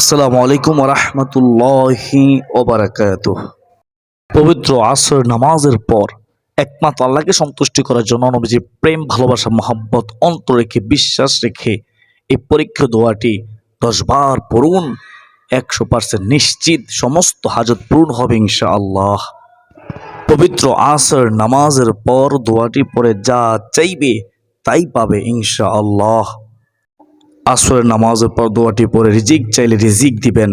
আসসালামু আলাইকুম রহমতুল্লাহি ওবারাকাত পবিত্র আসর নামাজের পর একমাত্র আল্লাহকে সন্তুষ্টি করার জন্য নবীজির প্রেম, ভালোবাসা, মহাব্বত, অন্তর রেখে, বিশ্বাস রেখে এই পরীক্ষা দোয়াটি দশবার পড়ুন। একশো পার্সেন্ট নিশ্চিত সমস্ত হাজত পূর্ণ হবে ইনশাআল্লাহ। পবিত্র আসর নামাজের পর দোয়াটি পরে যা চাইবে তাই পাবে ইনশাআল্লাহ। আসরের নামাজের পর দোয়াটি পরে রিজিক চাইলে রিজিক দিবেন,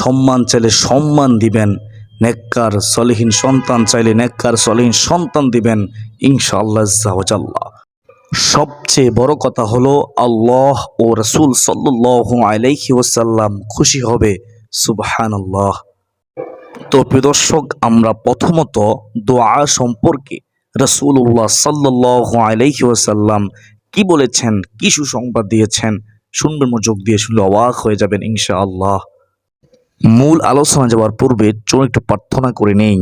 সম্মান চাইলে সম্মান দিবেন, নেককার, সলিহীন সন্তান চাইলে নেককার, সলিহীন সন্তান দিবেন, ইনশাআল্লাহ জাওজাল্লাহ সবচেয়ে বড় কথা হলো আল্লাহ ও রসুল সাল্লাহ আলাইহি ওসাল্লাম খুশি হবে, সুবহানাল্লাহ। তো প্রিয় দর্শক, আমরা প্রথমত দোয়া সম্পর্কে রসুল্লাহ সাল্লাহ আলাইহি ওসাল্লাম কি বলেছেন, কি সুসংবাদ দিয়েছেন শুনবেন মনোযোগ দিয়ে শুনলে অবাক হয়ে যাবেন ইনশা আল্লাহ মূল আলোচনা যাওয়ার পূর্বে চলুন একটু প্রার্থনা করে নেই।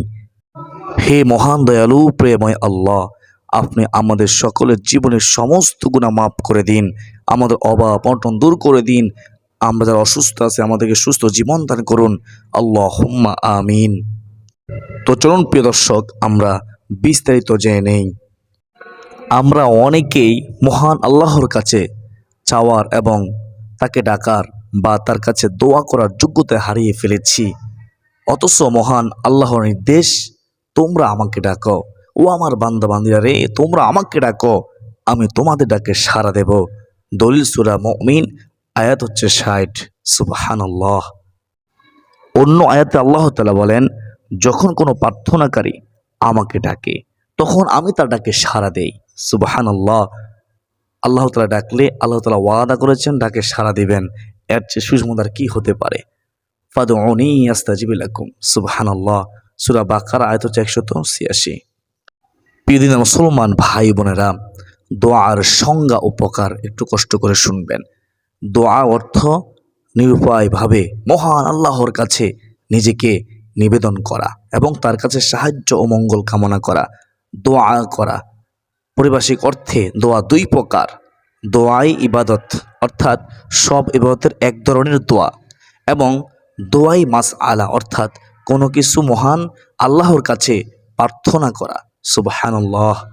হে মহান দয়ালু প্রেময় আল্লাহ, আপনি আমাদের সকলের জীবনের সমস্ত গুণা মাফ করে দিন, আমাদের অভাব অনটন দূর করে দিন, আমরা যারা অসুস্থ আছে, আমাদেরকে সুস্থ জীবন দান করুন। আল্লাহ হুম্মা আমিন। তো চলুন, প্রিয় দর্শক, আমরা বিস্তারিত জেনে নেই। আমরা অনেকেই মহান আল্লাহর কাছে চাওয়ার এবং তাকে ডাকার বা তার কাছে দোয়া করার যোগ্যতা হারিয়ে ফেলেছি। অথচ মহান আল্লাহর নির্দেশ, তোমরা আমাকে ডাকো। ও আমার বান্দা বান্দিরা রে, তোমরা আমাকে ডাকো। আমি তোমাদের ডাকে সাড়া দেব। দলিল সুরা মমিন, আয়াত হচ্ছে ষাট। সুবাহান আল্লাহ অন্য আয়াতে আল্লাহ তালা বলেন, যখন কোনো প্রার্থনাকারী আমাকে ডাকে, তখন আমি তার ডাকে সাড়া দেই। সুবাহান আল্লাহ আল্লাহ তালা ডাকলে আল্লাহ তালা ওয়াদা করেছেন, ডাকে সাড়া দিবেন। এর চেয়ে সুষমতার কি হতে পারে? ফাদু অনি আস্তাজিবিলাকুম সুবাহান আল্লাহ সুরা বাকার, আয়ত হচ্ছে একশত ছিয়াশি। প্রিয়দিন মুসলমান ভাই বোনেরা, দোয়ার সংজ্ঞা উপকার একটু কষ্ট করে শুনবেন। দোয়া অর্থ নিরুপায়ভাবে মহান আল্লাহর কাছে নিজেকে নিবেদন করা এবং তার কাছে সাহায্য ও মঙ্গল কামনা করা, দোয়া করা। পারিভাষিক অর্থে দোয়া দুই প্রকার। দোয়াই ইবাদত, অর্থাৎ সব ইবাদতের এক ধরনের দোয়া এবং দোয়াই মাস আলা অর্থাৎ কোনো কিছু মহান আল্লাহর কাছে প্রার্থনা করা। সুবাহান্লাহ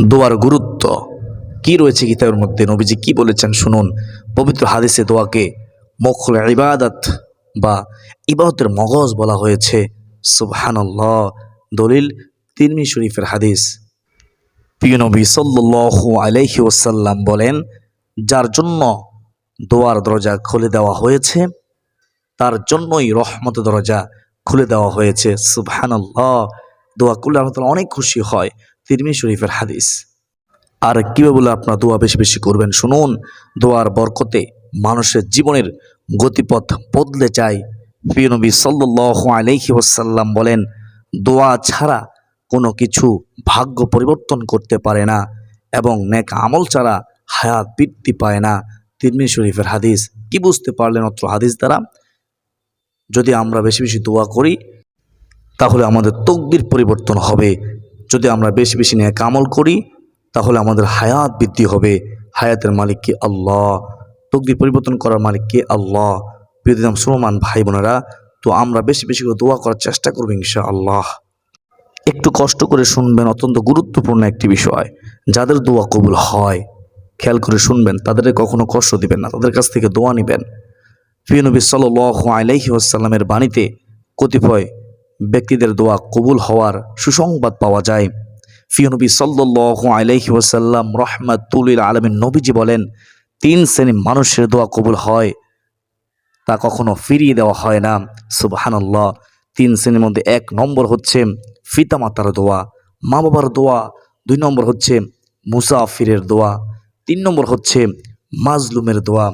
দোয়ার গুরুত্ব কি রয়েছে কিতাবের মধ্যে? নবীজি কি বলেছেন? শুনুন। পবিত্র হাদিসে দোয়াকে মখল ইবাদত বা ইবাদতের মগজ বলা হয়েছে। সুবহানাল্লাহ। দলিল তিরমি শরীফের হাদিস। প্রিয় নবী সাল্লু আলাইহি ওসাল্লাম বলেন, যার জন্য দোয়ার দরজা খুলে দেওয়া হয়েছে, তার জন্যই রহমত দরজা খুলে দেওয়া হয়েছে। সুবহানাল্লাহ। দোয়া করলে আল্লাহ অনেক খুশি হয়। তিরমি শরীফের হাদিস। আর কীভাবে বলে আপনার দোয়া বেশি বেশি করবেন? শুনুন, দোয়ার বরকতে মানুষের জীবনের গতিপথ বদলে যায়। প্রিয় নবী সাল্লু আলাইহি ওসাল্লাম বলেন, দোয়া ছাড়া কোনো কিছু ভাগ্য পরিবর্তন করতে পারে না এবং নেক আমল ছাড়া হায়াত বৃদ্ধি পায় না। তিরমি শরীফের হাদিস কি বুঝতে পারলেন অত্র হাদিস দ্বারা? যদি আমরা বেশি বেশি দোয়া করি, তাহলে আমাদের তকদির পরিবর্তন হবে। যদি আমরা বেশি বেশি নেক আমল করি, তাহলে আমাদের হায়াত বৃদ্ধি হবে। হায়াতের মালিক কে আল্লাহ, তকদির পরিবর্তন করার মালিক কে আল্লাহ। প্রিয় মুসলমান ভাই বোনেরা, তো আমরা বেশি বেশি করে দোয়া করার চেষ্টা করব ইনশা আল্লাহ একটু কষ্ট করে শুনবেন অত্যন্ত গুরুত্বপূর্ণ একটি বিষয়। যাদের দোয়া কবুল হয়, খেয়াল করে শুনবেন, তাদের কখনো কষ্ট দিবেন না, তাদের কাছ থেকে দোয়া নেবেন। প্রিয় নবী সাল আলাইহি আসাল্লামের বাণীতে কতিপয় ব্যক্তিদের দোয়া কবুল হওয়ার সুসংবাদ পাওয়া যায়। প্রিয় নবী সাল্লু আলাইহি ওসাল্লাম রহমাতুল আলমের নবীজি বলেন, তিন শ্রেণি মানুষের দোয়া কবুল হয়, তা কখনো ফিরিয়ে দেওয়া হয় না। সুবাহানাল্লাহ, তিন শ্রেণির মধ্যে এক নম্বর হচ্ছে পিতামাতার দোয়া, মা বাবার দোয়া, দুই নম্বর হচ্ছে মুসাফিরের দোয়া, তিন নম্বর হচ্ছে মাজলুমের দোয়া।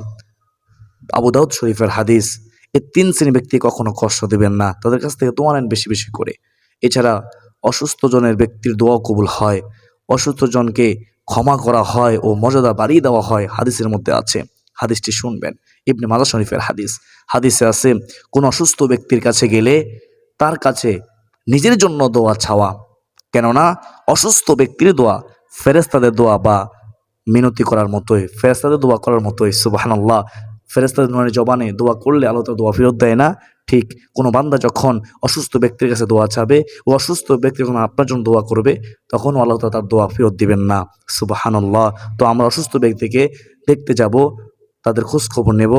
আবু দাউদ শরীফের হাদিস এই তিন শ্রেণি ব্যক্তি কখনো কষ্ট দেবেন না, তাদের কাছ থেকে দোয়া নেন বেশি বেশি করে। এছাড়া অসুস্থ জনের ব্যক্তির দোয়া কবুল হয়, অসুস্থ জনকে ক্ষমা করা হয় ও মর্যাদা বাড়িয়ে দেওয়া হয় হাদিসের মধ্যে আছে, হাদিসটি শুনবেন। ইবনে মাজা শরীফের হাদিস, হাদিসে আছে, কোন অসুস্থ ব্যক্তির কাছে গেলে তার কাছে নিজের জন্য দোয়া ছাওয়া কেননা অসুস্থ ব্যক্তির দোয়া ফেরেস্তাদের দোয়া বা মিনতি করার মতোই ফেরেস্তাদের দোয়া করার মতোই, সুবাহানাল্লাহ। ফেরেস্তাদের নুরানি জবানে দোয়া করলে তাআলা দোয়া ফেরত দেয় না। ঠিক কোনো বান্দা যখন অসুস্থ ব্যক্তির কাছে দোয়া চাবে ও অসুস্থ ব্যক্তি যখন আপনার জন্য দোয়া করবে তখন আল্লাহ তার দোয়া ফেরত দিবেন না। সুবাহানাল্লাহ। তো আমরা অসুস্থ ব্যক্তিকে দেখতে যাব, তাদের খোঁজ খবর নেব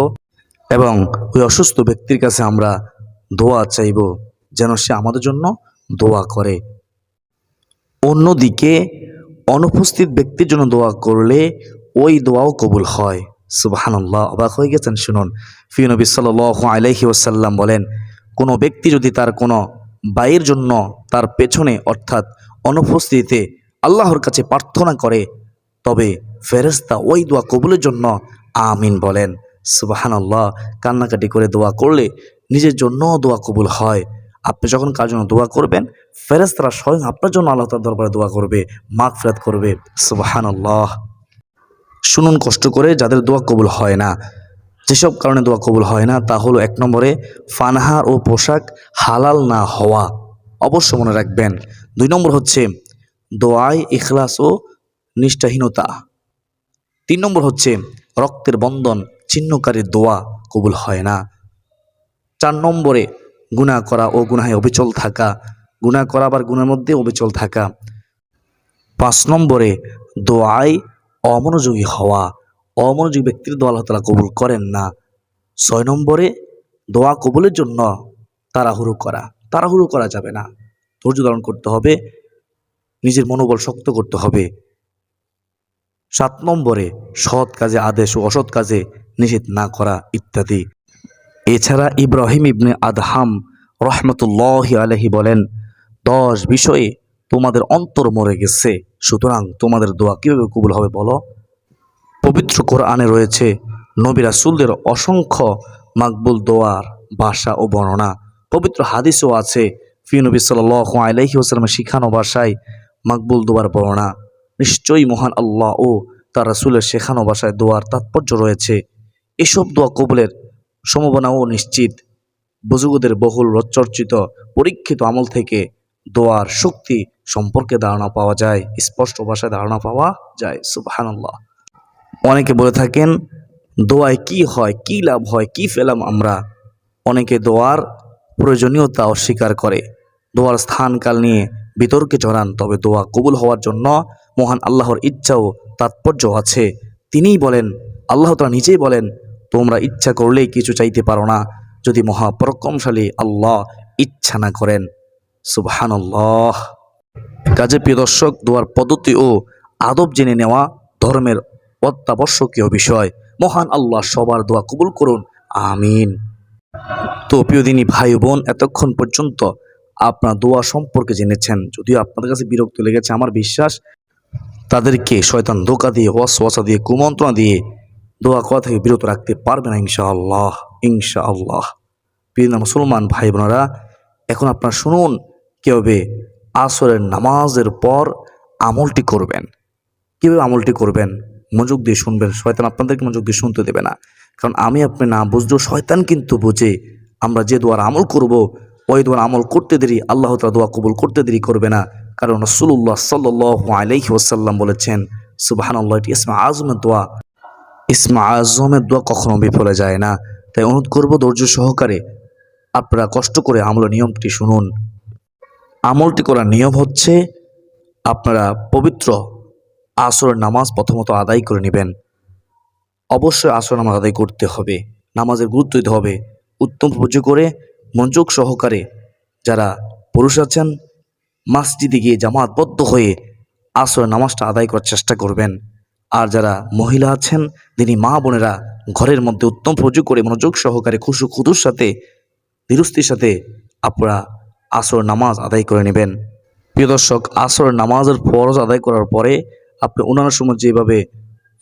এবং ওই অসুস্থ ব্যক্তির কাছে আমরা দোয়া চাইব। যেন সে আমাদের জন্য দোয়া করে। অন্যদিকে অনুপস্থিত ব্যক্তির জন্য দোয়া করলে ওই দোয়াও কবুল হয়। সুবাহান্লাহ অবাক হয়ে গেছেন, শুনুন। ফি নবী সাল আলাইহি ওসাল্লাম বলেন, কোনো ব্যক্তি যদি তার কোনো বাইয়ের জন্য তার পেছনে অর্থাৎ অনুপস্থিতিতে আল্লাহর কাছে প্রার্থনা করে, তবে ফেরেস্তা ওই দোয়া কবুলের জন্য আমিন বলেন। সুবাহান্লাহ কান্নাকাটি করে দোয়া করলে নিজের জন্যও দোয়া কবুল হয়। আপনি যখন কার জন্য দোয়া করবেন ফেরেস্তারা স্বয়ং আপনার জন্য আল্লাহ তার দরবারে দোয়া করবে মাগ ফেরাত করবে। সুবাহান্লাহ শুনুন কষ্ট করে, যাদের দোয়া কবুল হয় না। যেসব কারণে দোয়া কবুল হয় না, তা হলো এক নম্বরে ফানহার ও পোশাক হালাল না হওয়া। অবশ্য মনে রাখবেন। দুই নম্বর হচ্ছে দোয়ায় ইখলাস ও নিষ্ঠাহীনতা। তিন নম্বর হচ্ছে, রক্তের বন্ধন ছিন্নকারী দোয়া কবুল হয় না। চার নম্বরে গুণা করা ও গুনাহে অবিচল থাকা। গুণা করা আবার গুণার মধ্যে অবিচল থাকা। পাঁচ নম্বরে, দোয়ায় অমনোযোগী হওয়া। অমনোযোগী ব্যক্তির দোয়া আল্লাহ তালা কবুল করেন না। ছয় নম্বরে, দোয়া কবুলের জন্য তাড়াহুড়ো করা। তাড়াহুড়ো করা যাবে না। ধৈর্য ধারণ করতে হবে। নিজের মনোবল শক্ত করতে হবে। সাত নম্বরে, সৎ কাজে আদেশ ও অসৎ কাজে নিষেধ না করা ইত্যাদি। এছাড়া ইব্রাহিম ইবনে আদহাম রহমতুল্লাহ আলহি বলেন, দশ বিষয়ে তোমাদের অন্তর মরে গেছে, সুতরাং তোমাদের দোয়া কীভাবে কবুল হবে বলো? পবিত্র কোরআনে রয়েছে, নবী রাসুলদের অসংখ্য মাকবুল দোয়ার ভাষা ও বর্ণনা। পবিত্র হাদিসও আছে, ফি নবী সাল আলাইহি ওসালামের শিখানো ভাষায় মাকবুল দোয়ার বর্ণনা। নিশ্চয়ই মহান আল্লাহ ও তার রাসুলের শেখানো ভাষায় দোয়ার তাৎপর্য রয়েছে। এসব দোয়া কবুলের সম্ভাবনাও নিশ্চিত। বুজুগদের বহুল রচর্চিত, পরীক্ষিত আমল থেকে দোয়ার শক্তি সম্পর্কে ধারণা পাওয়া যায়, স্পষ্ট ভাষায় ধারণা পাওয়া যায়, সুবহানাল্লাহ। অনেকে বলে থাকেন, দোয়ায় কি হয়, কি লাভ হয়, কি পেলাম আমরা? অনেকে দোয়ার প্রয়োজনীয়তা অস্বীকার করে। দোয়ার স্থানকাল নিয়ে বিতর্কে জড়ান, তবে দোয়া কবুল হওয়ার জন্য মহান আল্লাহর ইচ্ছাও তাৎপর্য আছে। তিনিই বলেন, আল্লাহ তালা নিজেই বলেন তোমরা ইচ্ছা করলেই কিছু চাইতে পারো না। যদি মহাপরাক্রমশালী আল্লাহ ইচ্ছা না করেন, সুবহানাল্লাহ। কাজে প্রিয় দর্শক, দোয়ার পদ্ধতি ও আদব জেনে নেওয়া ধর্মের অত্যাবশ্যকীয় বিষয়। মহান আল্লাহ সবার দোয়া কবুল করুন, আমিন। তো প্রিয় দিনী ভাই বোন, এতক্ষণ পর্যন্ত আপনার দোয়া সম্পর্কে জেনেছেন। যদিও আপনাদের কাছে বিরক্ত লেগেছে আমার বিশ্বাস, তাদেরকে শয়তান ধোকা দিয়ে, ওয়াসওয়াসা দিয়ে, কুমন্ত্রণা দিয়ে দোয়া করা থেকে বিরত রাখতে পারবে না ইনশাআল্লাহ ইনশাআল্লাহ। প্রিয় মুসলমান ভাই বোনেরা, এখন আপনারা শুনুন কীভাবে আসরের নামাজের পর আমলটি করবেন। কীভাবে আমলটি করবেন? মনোযোগ দিয়ে শুনবেন। শয়তান আপনাদেরকে মনোযোগ দিয়ে শুনতে দেবে না। কারণ আমি আপনি না বুঝলেও শয়তান কিন্তু বুঝে। আমরা যে দোয়ার আমল করব, ওই দোয়ার আমল করতে দেরি, আল্লাহ তালা দোয়া কবুল করতে দেরি করবে না। কারণ রসুল্লাহ সাল্লাহ আলাইহি ওসাল্লাম বলেছেন সুবাহান আল্লাহ ইসমা আজমের দোয়া। ইসমা আজমের দোয়া কখনো বিফলে যায় না। তাই অনুরোধ করব ধৈর্য সহকারে আপনারা কষ্ট করে আমল নিয়মটি শুনুন। আমলটি করার নিয়ম হচ্ছে আপনারা পবিত্র আসরের নামাজ প্রথমত আদায় করে নেবেন। অবশ্যই আসর নামাজ আদায় করতে হবে। নামাজের গুরুত্ব দিতে হবে। উত্তম পুজো করে মনোযোগ সহকারে যারা পুরুষ আছেন, মাসজিদে গিয়ে জামাতবদ্ধ হয়ে আসরের নামাজটা আদায় করার চেষ্টা করবেন। আর যারা মহিলা আছেন, তিনি মা বোনেরা ঘরের মধ্যে উত্তম পুজো করে মনোযোগ সহকারে খুশু খুদুর সাথে ধীরস্থির সাথে আপনারা আসর নামাজ আদায় করে নেবেন। প্রিয় দর্শক, আসর নামাজের ফরজ আদায় করার পরে আপনি অন্যান্য সময় যেভাবে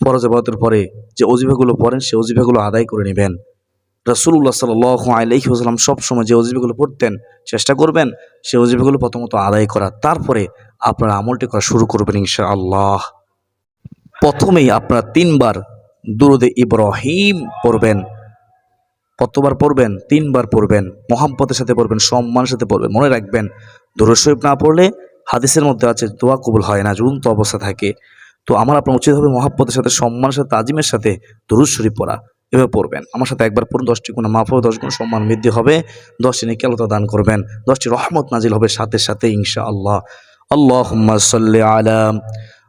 ফরজ আবাদতের পরে যে অজিফাগুলো পড়েন, সে অজিফাগুলো আদায় করে নেবেন। রসুল্লাহ সাল আলহি আসলাম সবসময় যে অজিফাগুলো পড়তেন, চেষ্টা করবেন, সে অজিফাগুলো প্রথমত আদায় করা। তারপরে আপনারা আমলটি করা শুরু করবেন ইনশা আল্লাহ প্রথমেই আপনারা তিনবার দুরুদে ইব্রাহিম পড়বেন। কতবার পড়বেন? তিনবার পড়বেন। মোহাম্মতের সাথে পড়বেন, সম্মানের সাথে পড়বেন। মনে রাখবেন, দুরুদ শরীফ না পড়লে হাদিসের মধ্যে আছে, দোয়া কবুল হয় না ঝুলন্ত অবস্থা থাকে। তো আমার আপনার উচিত হবে মহাব্বতের সাথে, সম্মানের সাথে, তাজিমের সাথে দুরুদ শরীফ পড়া। এভাবে পড়বেন। আমার সাথে একবার পড়ুন, দশটি গুণ মাফ হবে, দশ গুণ সম্মান বৃদ্ধি হবে, দশটি নিকেলতা দান করবেন, দশটি রহমত নাজিল হবে সাথে সাথে ইনশা আল্লাহ আল্লাহ সাল্লি আলা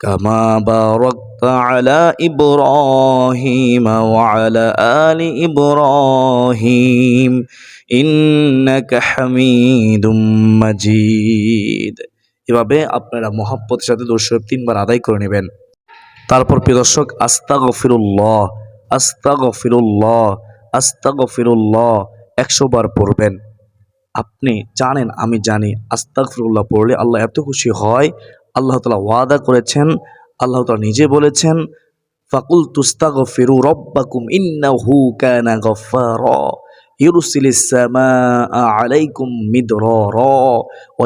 كما باركت على إبراهيم وعلى آل إبراهيم إنك حميد مجيد এভাবে আপনারা মহাব্বতের সাথে দর্শক তিনবার আদায় করে নেবেন তারপর প্রিয় দর্শক আস্তা গফিরুল্লাহ আস্তা গফিরুল্লাহ আস্তা গফিরুল্লাহ একশো বার পড়বেন আপনি জানেন আমি জানি আস্তাগফিরুল্লাহ পড়লে আল্লাহ এত খুশি হয় আল্লাহ তালা ওয়াদা করেছেন, আল্লাহ তালা নিজে বলেছেন ফাকুল তুস্তা গফিরু রব্বাকুম ইন্নাহু কানা গফার আলাইকুম মিদরারা, ওয়া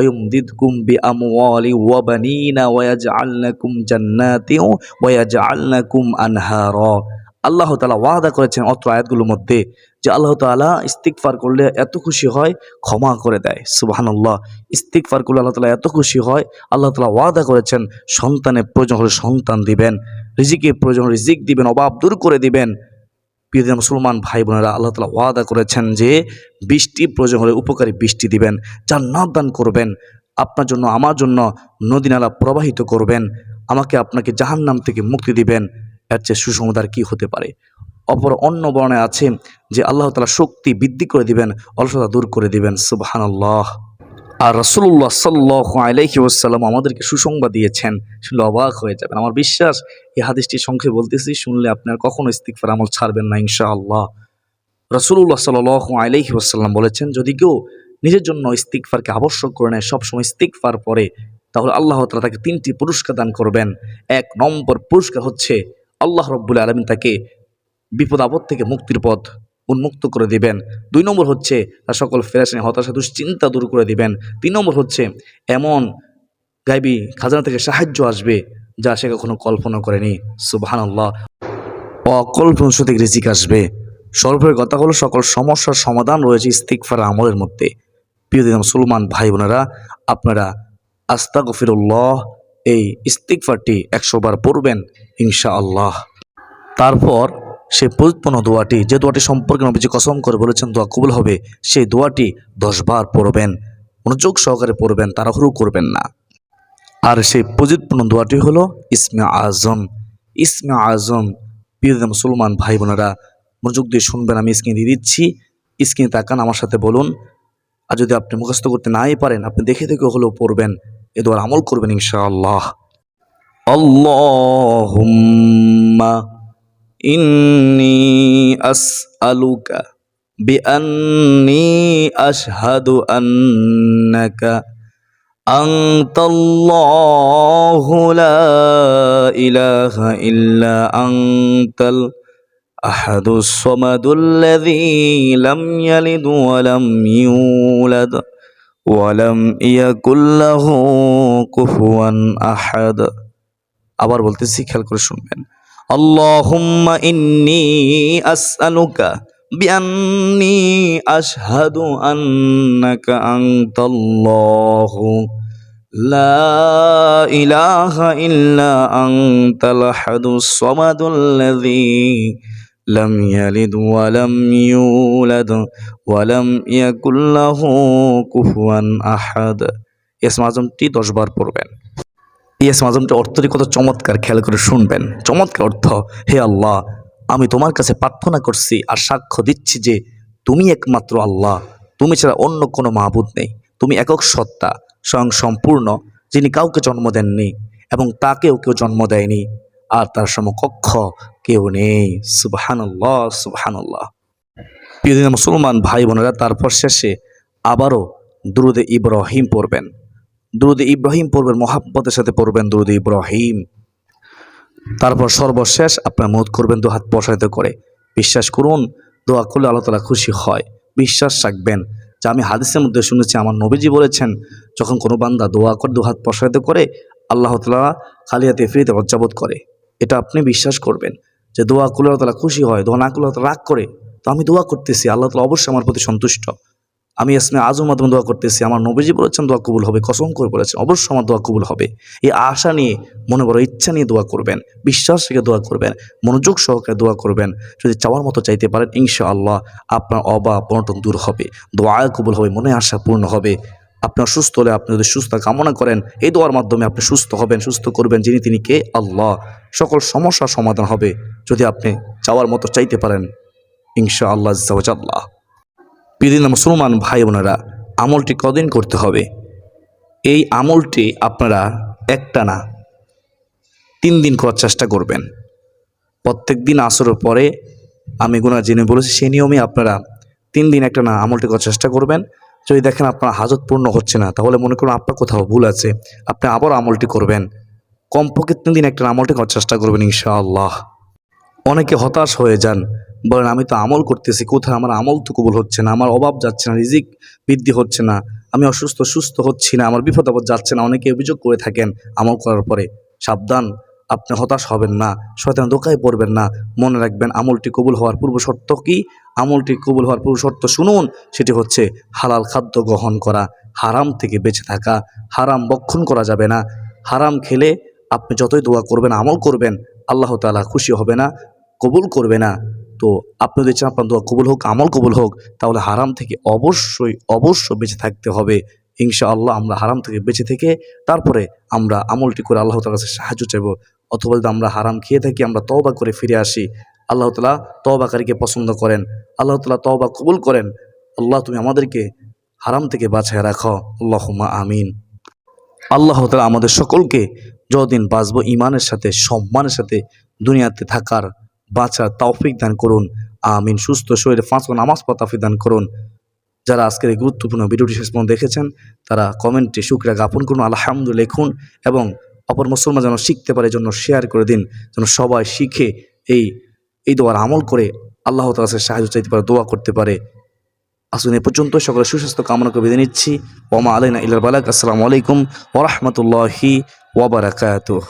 বি আমওয়ালি ওয়া বানিনা, ওয়া ইয়াজআল লাকুম জান্নাতিন, ওয়া ইয়াজআল লাকুম আনহারা। আল্লাহ তালা ওয়াদা করেছেন অত্র আয়াতগুলোর মধ্যে যে আল্লাহ তাআলা ইস্তিগফার করলে এত খুশি হয়, ক্ষমা করে দেয়। সুবহানাল্লাহ, ইস্তিগফার করলে আল্লাহ তালা এত খুশি হয়, আল্লাহ তালা ওয়াদা করেছেন সন্তানের প্রয়োজন হলে সন্তান দিবেন, রিজিকের প্রয়োজন রিজিক দিবেন, অভাব দূর করে দিবেন। প্রিয় মুসলমান ভাই বোনেরা, আল্লাহ তালা ওয়াদা করেছেন যে বৃষ্টি প্রয়োজন হলে উপকারী বৃষ্টি দিবেন, জান্নাত দান করবেন, আপনার জন্য, আমার জন্য নদী নালা প্রবাহিত করবেন, আমাকে আপনাকে জাহান্নাম থেকে মুক্তি দিবেন। এর চেয়ে সুসংবাদ কি হতে পারে? অপর অন্য বর্ণে আছে যে আল্লাহ তালা শক্তি বৃদ্ধি করে দিবেন, অলসতা দূর করে দিবেন। সুবাহানাল্লাহ। আর রসুল্লাহ সাল্লাহ আলাইহি ওসাল্লাম আমাদেরকে সুসংবাদ দিয়েছেন, শুনলে অবাক হয়ে যাবেন। আমার বিশ্বাস, এই হাদিসটি সংক্ষেপে বলতেছি, শুনলে আপনার কখনো ইস্তিকফার আমল ছাড়বেন না, ইনশাআল্লাহ। রসুল্লাহ সাল আলাইহি ওসাল্লাম বলেছেন, যদি কেউ নিজের জন্য ইস্তিকফারকে আবশ্যক করে নেয়, সবসময় ইস্তিকফার পরে তাহলে আল্লাহ তালা তাকে তিনটি পুরস্কার দান করবেন। এক নম্বর পুরস্কার হচ্ছে আল্লাহ রব্বুল আলমিন তাকে বিপদ আপদ থেকে মুক্তির পথ উন্মুক্ত করে দিবেন। দুই নম্বর হচ্ছে তার সকল ফেরাসিনী হতাশা, দুশ্চিন্তা দূর করে দিবেন। তিন নম্বর হচ্ছে এমন গাইবি খাজানা থেকে সাহায্য আসবে যা সে কখনো কল্পনা করেনি। সুবাহান আল্লাহ অকল্পনা থেকে রিজিক আসবে। সর্বোপরি কথা হলো সকল সমস্যার সমাধান রয়েছে ইস্তিকফার আমলের মধ্যে। প্রিয় দিন মুসলমান ভাই বোনেরা, আপনারা আস্তা গফিরুল্লাহ এই ইস্তিকফারটি একশো বার পড়বেন ইনশা আল্লাহ তারপর সে পরিপূর্ণ দোয়াটি, যে দোয়াটি সম্পর্কে নবীজি কসম করে বলেছেন, দোয়া কবুল হবে, সেই দোয়াটি দশবার পড়বেন, মনোযোগ সহকারে পড়বেন, তাড়াহুড়ো করবেন না। আর সেই প্রজিতপূর্ণ দোয়াটি হলো, ইসমে আজম ইসমে আজম, প্রিয় মুসলমান ভাই বোনেরা, মনোযোগ দিয়ে শুনবেন, আমি স্ক্রিনে দিয়ে দিচ্ছি, স্ক্রিনে তাকান, আমার সাথে বলুন। আর যদি আপনি মুখস্থ করতে নাই পারেন, আপনি দেখে দেখে হলেও পড়বেন এ দোয়ার আমল করবেন ইনশাআল্লাহ আল্লাহুম্মা ইন্নি আসআলুকা বিআন্নি আশহাদু আন্নাকা أنت الله لا إله إلا أنت الأحد الصمد الذي لم يلد ولم يولد ওয়ালাম ইয়াকুল্লাহু কুফুয়ান আহাদ। আবার বলতেছি, খেয়াল করে শুনবেন। আল্লাহুম্মা ইন্নি আসআলুকা বিআন্নি আশহাদু আন্নাকা আনতাল্লাহু। লা ইলাহা ইল্লা আনতাল হাদুস সামাদুল্লাযী লাম ইয়ালিদ ওয়া লাম ইউলাদ ওয়া লাম ইয়াকুল লাহু কুফুয়ান আহাদ ইসমে আজমটি 10 বার পড়বেন ইয়েস মাজমটা অর্থটি কত চমৎকার খেয়াল করে শুনবেন। চমৎকার অর্থ, হে আল্লাহ, আমি তোমার কাছে প্রার্থনা করছি আর সাক্ষ্য দিচ্ছি যে তুমি একমাত্র আল্লাহ। তুমি ছাড়া অন্য কোনো মাহবুদ নেই। তুমি একক সত্তা, স্বয়ং সম্পূর্ণ, যিনি কাউকে জন্ম দেননি এবং তাকেও কেউ জন্ম দেয়নি। আর তার সমকক্ষ কেউ নেই। সুবহানাল্লাহ সুবহানাল্লাহ। প্রিয়দিন মুসলমান ভাই বোনেরা, তারপর শেষে আবারও দুরুদে ইব্রাহিম পড়বেন। দুরুদে ইব্রাহিম পড়বেন, মহাব্বতের সাথে পড়বেন দুরুদে ইব্রাহিম। তারপর সর্বশেষ আপনার মত করবেন, দু হাত প্রসারিত করে। বিশ্বাস করুন, দোয়া করলে আল্লাহ তালা খুশি হয়। বিশ্বাস রাখবেন। যা আমি হাদিসের মধ্যে শুনেছি, আমার নবীজি বলেছেন, যখন কোনো বান্দা দোয়া করে, দু হাত প্রসারিত করে, আল্লাহ তালা খালি হাতে ফিরিতে লজ্জাবোধ করে। এটা আপনি বিশ্বাস করবেন যে দোয়া করলে তালা খুশি হয়, দোয়া না করলে তাআলা রাগ করে। তো আমি দোয়া করতেছি, আল্লাহ তালা অবশ্যই আমার প্রতি সন্তুষ্ট। আমি ইসমে আজও মাধ্যমে দোয়া করতেছি, আমার নবীজি বলেছেন দোয়া কবুল হবে, কসম করে বলেছেন, অবশ্যই আমার দোয়া কবুল হবে। এই আশা নিয়ে, মনে বড় ইচ্ছা নিয়ে দোয়া করবেন, বিশ্বাস রেখে দোয়া করবেন, মনোযোগ সহকারে দোয়া করবেন, যদি চাওয়ার মতো চাইতে পারেন ইনশা আল্লাহ আপনার অবা বনটন দূর হবে, দোয়া কবুল হবে মনে আশা পূর্ণ হবে। আপনি অসুস্থ হলে আপনি যদি সুস্থ কামনা করেন, এই দোয়ার মাধ্যমে আপনি সুস্থ হবেন, সুস্থ করবেন, যিনি তিনি কে? আল্লাহ। সকল সমস্যার সমাধান হবে যদি আপনি চাওয়ার মতো চাইতে পারেন ইনশা আল্লাহ জাওজাল্লাহ প্রিদিন মুসলমান ভাই বোনেরা, আমলটি কদিন করতে হবে? এই আমলটি আপনারা একটা না তিন দিন করার চেষ্টা করবেন। প্রত্যেক দিন আসরের পরে আমি গুণা জেনে বলেছি সেই নিয়মে আপনারা তিন দিন একটা না আমলটি করার চেষ্টা করবেন। যদি দেখেন আপনার হাজত পূর্ণ হচ্ছে না, তাহলে মনে করুন আপনার কোথাও ভুল আছে, আপনি আবার আমলটি করবেন। কমপক্ষে তিন দিন একটা আমলটি করার চেষ্টা করবেন ইনশাআল্লাহ। অনেকে হতাশ হয়ে যান, বলেন, আমি তো আমল করতেছি, কোথায় আমার আমল তো কবুল হচ্ছে না, আমার অভাব যাচ্ছে না, রিজিক বৃদ্ধি হচ্ছে না, আমি অসুস্থ, সুস্থ হচ্ছি না, আমার বিপদ আপদ যাচ্ছে না। অনেকে অভিযোগ করে থাকেন আমল করার পরে। সাবধান আপনি হতাশ হবেন না, শয়তান দোকায় পড়বেন না, মনে রাখবেন আমলটি কবুল হওয়ার পূর্ব শর্ত কি? আমলটি কবুল হওয়ার পূর্ব শর্ত শুনুন, সেটি হচ্ছে হালাল খাদ্য গ্রহণ করা, হারাম থেকে বেঁচে থাকা, হারাম বক্ষণ করা যাবে না, হারাম খেলে আপনি যতই দোয়া করবেন, আমল করবেন, আল্লাহ তাআলা খুশি হবে না, কবুল করবে না। তো আপনি যদি চান আপনার দোয়া কবুল হোক, আমল কবুল হোক, তাহলে হারাম থেকে অবশ্যই অবশ্যই বেঁচে থাকতে হবে। ইনশা আল্লাহ আমরা হারাম থেকে বেঁচে থেকে, তারপরে আমরা আমলটি করে আল্লাহ তালার কাছে সাহায্য চাইব। অথবা যদি আমরা হারাম খেয়ে থাকি, আমরা তওবা করে ফিরে আসি, আল্লাহ তালা তওবাকারীকে পছন্দ করেন, আল্লাহ তালা তওবা কবুল করেন, আল্লাহ তুমি আমাদেরকে হারাম থেকে বাছায় রাখো, আল্লাহুম্মা আমিন। আল্লাহ তালা আমাদের সকলকে যতদিন বাঁচব ইমানের সাথে, সম্মানের সাথে দুনিয়াতে থাকার বাঁচার তৌফিক দান করুন, আমিন। সুস্থ শরীরে ওয়াক্ত নামাজ পড়া তৌফিক দান করুন। যারা আজকের এই গুরুত্বপূর্ণ ভিডিওটি শেষ পর্যন্ত দেখেছেন, তারা কমেন্টে শুক্রিয়া জ্ঞাপন করুন, আলহামদুলিল্লাহ লিখুন এবং অপর মুসলমান যেন শিখতে পারে জন্য শেয়ার করে দিন, যেন সবাই শিখে এই এই দোয়ার আমল করে আল্লাহ তালা কাছে সাহায্য চাইতে পারে, দোয়া করতে পারে। আসুন এ পর্যন্ত সকলে সুস্বাস্থ্য কামনা করে বেঁধে নিচ্ছি। ওমা আলাইনা ইলাল বালাক আসসালামু আলাইকুম ওরহমতুল্লাহি ওবরাকাতুহ